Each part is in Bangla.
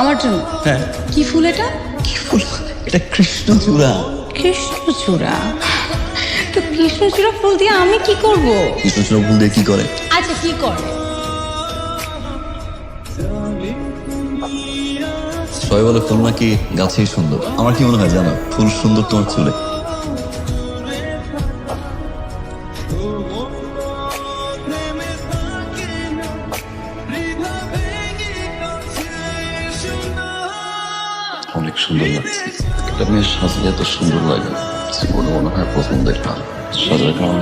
আমার জন্য? হ্যাঁ। কি ফুল এটা? কি ফুল? এটা কৃষ্ণচূড়া। কৃষ্ণচূড়া? তো কৃষ্ণচূড়া ফুল দিয়ে আমি কি করব? কৃষ্ণচূড়া ফুল দিয়ে কি করে? আচ্ছা কি করে? সবাই বলে ফুল নাকি গাছেই সুন্দর। আমার কি মনে হয় জানো? ফুল সুন্দর তোমার চুলে। সুন্দর লাগছে। একটা মেয়ের সাজলে এত সুন্দর লাগে। জীবনে মনে হয় পছন্দের দেখলাম সাজার কারণ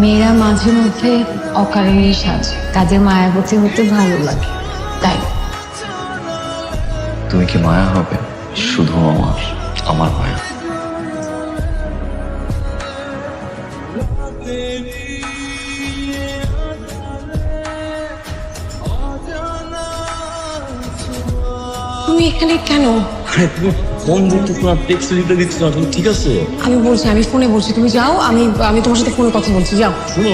মেয়েরা মাঝে মধ্যে অকারণেই সাজে। তাদের মায়াবতী হতে ভালো লাগে। তাই। তুমি কি মায়া হবে? শুধু আমার আমার মায়া। তুমি এখানে কেন? আরে তুমি ফোন দিতে তোমার টেক্সট দিতে দিচ্ছ না তুমি ঠিক আছে? আমি বলছি আমি ফোনে বলছি তুমি যাও আমি আমি তোমার সাথে ফোনে কথা বলছি যাও। শোনো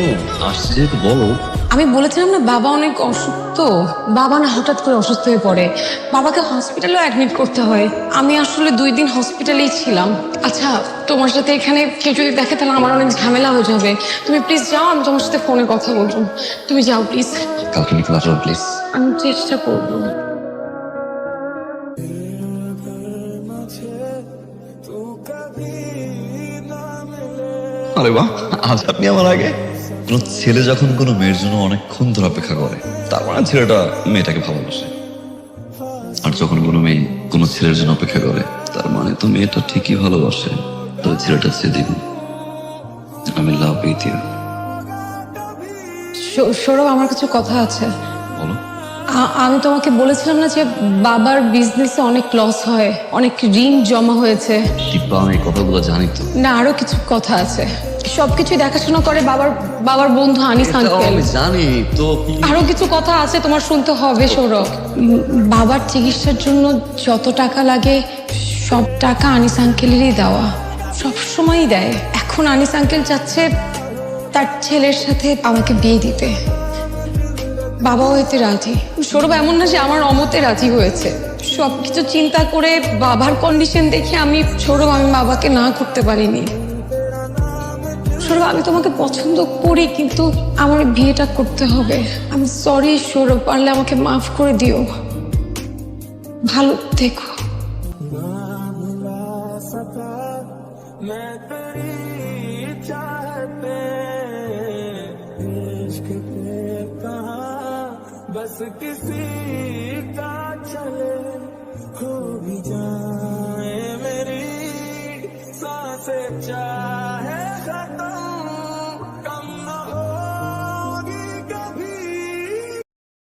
আসছে যেহেতু বলো। আমি বলেছিলাম না বাবা অনেক অসুস্থ। বাবা না হঠাৎ করে অসুস্থ হয়ে পড়ে। বাবাকে হসপিটালেও অ্যাডমিট করতে হয়। আমি আসলে দুই দিন হসপিটালেই ছিলাম। আচ্ছা তোমার সাথে এখানে কেউ যদি দেখে তাহলে আমার অনেক ঝামেলা হয়ে যাবে। তুমি প্লিজ যাও আমি তোমার সাথে ফোনে কথা বলব। তুমি যাও প্লিজ কালকে প্লিজ আমি চেষ্টা করব। আরে বাহ আজ আপনি আমার আগে কোন ছেলে যখন কোনো মেয়ের জন্য অনেকক্ষণ ধরে অপেক্ষা করে তার মানে ছেলেটা মেয়েটাকে ভালোবাসে। আর যখন কোনো মেয়ে কোনো ছেলের জন্য অপেক্ষা করে তার মানে তো মেয়েটা ঠিকই ভালোবাসে। তবে ছেলেটা সে দিন আমি লাভ ইউ সৌরভ আমার কিছু কথা আছে। বলো। আমি তোমাকে বলেছিলাম না যে বাবার বিজনেসে অনেক লস হয় অনেক ঋণ জমা হয়েছে। শিল্পা আমি এই কথাগুলো জানি তো। না আরও কিছু কথা আছে। সবকিছু দেখাশোনা করে বাবার বাবার বন্ধু আনিস এটাও আঙ্কেল আমি জানি তো আরও কিছু কথা আছে তোমার শুনতে হবে সৌরভ। উম, বাবার চিকিৎসার জন্য যত টাকা লাগে সব টাকা আনিস আঙ্কেলেরই দেওয়া। সব সময়ই দেয়। এখন আনিস আঙ্কেল চাচ্ছে তার ছেলের সাথে আমাকে বিয়ে দিতে। বাবাও এতে রাজি সৌরভ এমন না যে আমার অমতে রাজি হয়েছে সবকিছু চিন্তা করে বাবার কন্ডিশন দেখে আমি সৌরভ আমি বাবাকে না করতে পারিনি সৌরভ আমি তোমাকে পছন্দ করি কিন্তু আমার এই বিয়েটা করতে হবে আমি সরি সৌরভ পারলে আমাকে মাফ করে দিও ভালো দেখো मैं तेरी चाहते इश्क पे कहा बस किसी का चले।